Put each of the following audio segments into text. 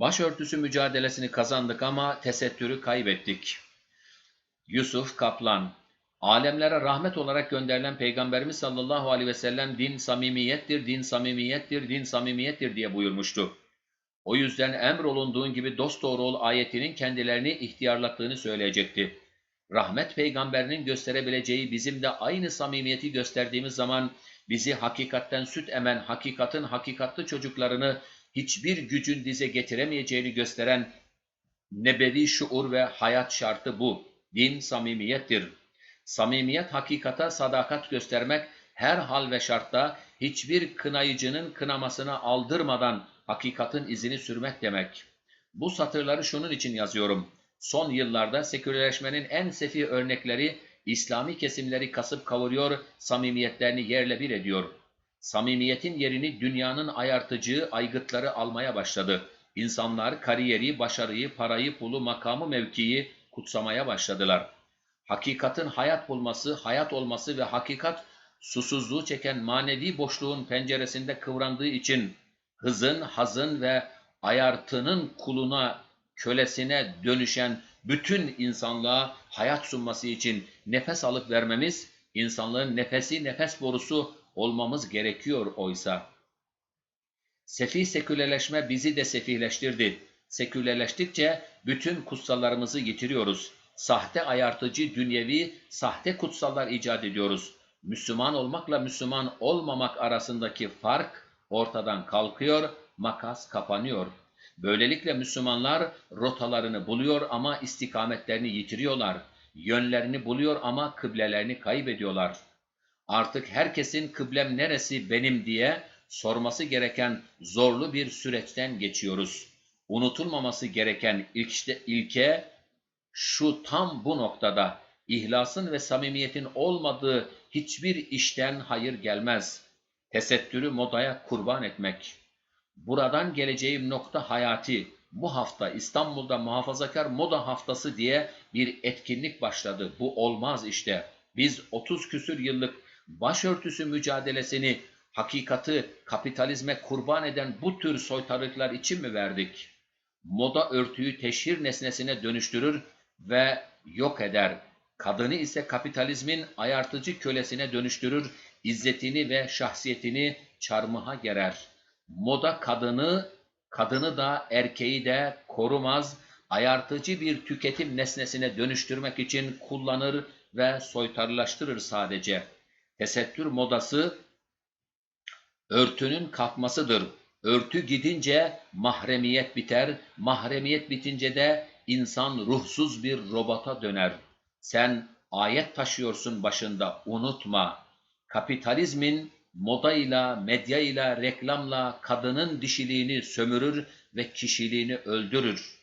Başörtüsü mücadelesini kazandık ama tesettürü kaybettik. Yusuf Kaplan Alemlere rahmet olarak gönderilen Peygamberimiz sallallahu aleyhi ve sellem din samimiyettir, din samimiyettir, din samimiyettir diye buyurmuştu. O yüzden emrolunduğun gibi dosdoğru ol ayetinin kendilerini ihtiyarlattığını söyleyecekti. Rahmet peygamberinin gösterebileceği bizim de aynı samimiyeti gösterdiğimiz zaman bizi hakikatten süt emen hakikatin hakikatlı çocuklarını hiçbir gücün dize getiremeyeceğini gösteren nebevi şuur ve hayat şartı bu. Din samimiyettir. Samimiyet hakikata sadakat göstermek her hal ve şartta hiçbir kınayıcının kınamasına aldırmadan hakikatin izini sürmek demek. Bu satırları şunun için yazıyorum. Son yıllarda sekülerleşmenin en sefi örnekleri İslami kesimleri kasıp kavuruyor, samimiyetlerini yerle bir ediyor. Samimiyetin yerini dünyanın ayartıcı aygıtları almaya başladı. İnsanlar kariyeri, başarıyı, parayı, pulu, makamı, mevkiyi kutsamaya başladılar. Hakikatin hayat bulması, hayat olması ve hakikat susuzluğu çeken manevi boşluğun penceresinde kıvrandığı için hızın, hazın ve ayartının kuluna, kölesine dönüşen bütün insanlığa hayat sunması için nefes alıp vermemiz, insanlığın nefesi, nefes borusu olmamız gerekiyor oysa. Sefih sekülerleşme bizi de sefihleştirdi. Sekülerleştikçe bütün kutsallarımızı yitiriyoruz. Sahte ayartıcı, dünyevi, sahte kutsallar icat ediyoruz. Müslüman olmakla Müslüman olmamak arasındaki fark ortadan kalkıyor, makas kapanıyor. Böylelikle Müslümanlar rotalarını buluyor ama istikametlerini yitiriyorlar. Yönlerini buluyor ama kıblelerini kaybediyorlar. Artık herkesin kıblem neresi benim diye sorması gereken zorlu bir süreçten geçiyoruz. Unutulmaması gereken ilkte, ilke şu tam bu noktada ihlasın ve samimiyetin olmadığı hiçbir işten hayır gelmez. Tesettürü modaya kurban etmek. Buradan geleceğim nokta hayati. Bu hafta İstanbul'da muhafazakar moda haftası diye bir etkinlik başladı. Bu olmaz işte. Biz 30 küsür yıllık başörtüsü mücadelesini hakikati kapitalizme kurban eden bu tür soytarılıklar için mi verdik? Moda örtüyü teşhir nesnesine dönüştürür ve yok eder. Kadını ise kapitalizmin ayartıcı kölesine dönüştürür, izzetini ve şahsiyetini çarmıha gerer. Moda kadını, kadını da erkeği de korumaz, ayartıcı bir tüketim nesnesine dönüştürmek için kullanır ve soytarılaştırır sadece. Tesettür modası örtünün kalkmasıdır. Örtü gidince mahremiyet biter, mahremiyet bitince de insan ruhsuz bir robota döner. Sen ayet taşıyorsun başında, unutma. Kapitalizmin modayla, medyayla, reklamla kadının dişiliğini sömürür ve kişiliğini öldürür.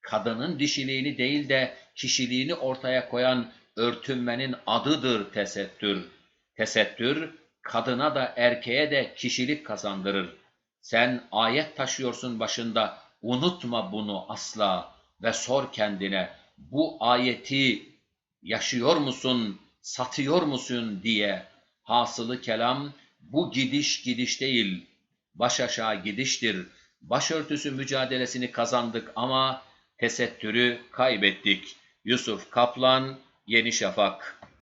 Kadının dişiliğini değil de kişiliğini ortaya koyan örtünmenin adıdır tesettür. Tesettür, kadına da erkeğe de kişilik kazandırır. Sen ayet taşıyorsun başında, unutma bunu asla ve sor kendine, bu ayeti yaşıyor musun, satıyor musun diye. Hasılı kelam, bu gidiş gidiş değil, baş aşağı gidiştir. Başörtüsü mücadelesini kazandık ama tesettürü kaybettik. Yusuf Kaplan, Yeni Şafak